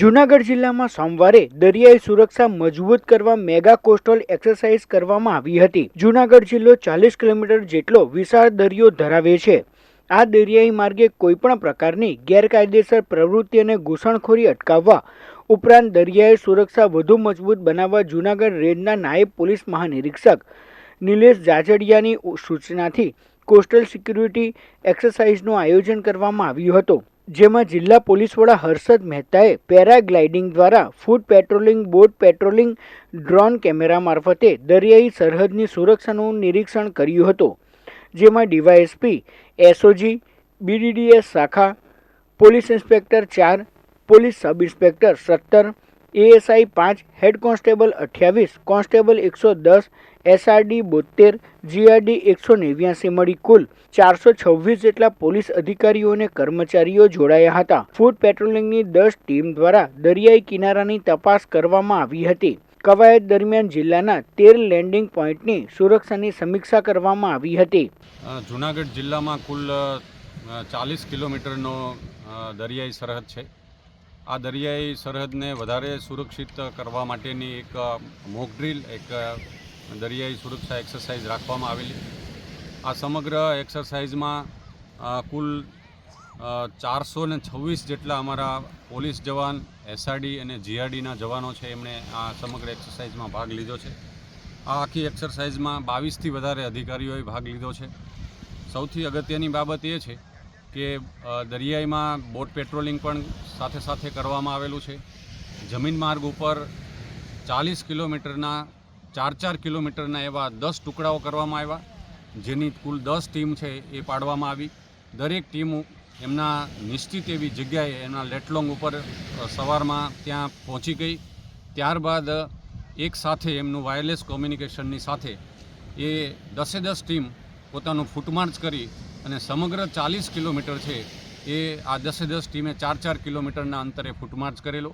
જૂનાગઢ જિલ્લામાં સોમવારે દરિયાઈ સુરક્ષા મજબૂત કરવા મેગા કોસ્ટલ એક્સરસાઇઝ કરવામાં આવી હતી. જૂનાગઢ જિલ્લો ચાલીસ કિલોમીટર જેટલો વિશાળ દરિયો ધરાવે છે. આ દરિયાઈ માર્ગે કોઈપણ પ્રકારની ગેરકાયદેસર પ્રવૃત્તિ અને ઘૂસણખોરી અટકાવવા ઉપરાંત દરિયાઈ સુરક્ષા વધુ મજબૂત બનાવવા જૂનાગઢ રેન્જના નાયબ પોલીસ મહાનિરીક્ષક નિલેશ જાજડિયાની સૂચનાથી કોસ્ટલ સિક્યુરિટી એક્સરસાઇઝનું આયોજન કરવામાં આવ્યું હતું. જેમાં જિલ્લા પોલીસ વડા હર્ષદ મહેતાએ પેરાગ્લાઇડિંગ દ્વારા foot patrolling, boat patrolling, drone camera મારફતે દરિયાઈ સરહદની સુરક્ષાનું નિરીક્ષણ કર્યું હતું. જેમાં ડીવાયએસપી, એસઓજી, બીડીડીએસ શાખા, પોલીસ ઇન્સ્પેક્ટર ચાર, પોલીસ સબ ઇન્સ્પેક્ટર સત્તર, એએસઆઈ પાંચ, હેડ કોન્સ્ટેબલ અઠ્યાવીસ, કોન્સ્ટેબલ એકસો દસ એસઆરડી બોતેર જીઆરડી એકસો નેવ્યાસી મળી કુલ ચારસો છવ્વીસ જેટલા પોલીસ અધિકારીઓ અને કર્મચારીઓ જોડાયા હતા. ફૂડ પેટ્રોલિંગની દસ ટીમ દ્વારા દરિયાઈ કિનારાની તપાસ કરવામાં આવી હતી. કવાયત દરમિયાન જિલ્લાના તેર લેન્ડિંગ પોઈન્ટની સુરક્ષાની સમીક્ષા કરવામાં આવી હતી. જુનાગઢ જિલ્લામાં કુલ ચાલીસ કિલોમીટરનો દરિયાઈ સરહદ છે. આ દરિયાઈ સરહદને વધારે સુરક્ષિત કરવા માટેની એક મોક એક દરિયાઈ સુરક્ષા એક્સરસાઇઝ રાખવામાં આવેલી. આ સમગ્ર એક્સરસાઇઝમાં કુલ ચારસો ને છવ્વીસ જેટલા અમારા પોલીસ જવાન, એસઆરડી અને જીઆરડીના જવાનો છે એમણે આ સમગ્ર એક્સરસાઇઝમાં ભાગ લીધો છે. આ આખી એક્સરસાઇઝમાં બાવીસથી વધારે અધિકારીઓએ ભાગ લીધો છે. સૌથી અગત્યની બાબત એ છે કે દરિયાઈમાં બોટ પેટ્રોલિંગ પણ સાથે સાથે કરવામાં આવેલું છે. જમીન માર્ગ ઉપર ચાલીસ કિલોમીટરના ચાર ચાર કિલોમીટરના એવા દસ ટુકડાઓ કરવામાં આવ્યા, જેની કુલ દસ ટીમ છે એ પાડવામાં આવી. દરેક ટીમ એમના નિશ્ચિત એવી જગ્યાએ એમના લેટલોંગ ઉપર સવારમાં ત્યાં પહોંચી ગઈ. ત્યારબાદ એક સાથે એમનું વાયરલેસ કોમ્યુનિકેશનની સાથે એ દસે દસ ટીમ પોતાનું ફૂટમાર્ચ કરી અને સમગ્ર ચાલીસ કિલોમીટર છે એ આ દસે દસ ટીમે ચાર ચાર કિલોમીટરના અંતરે ફૂટમાર્ચ કરેલો.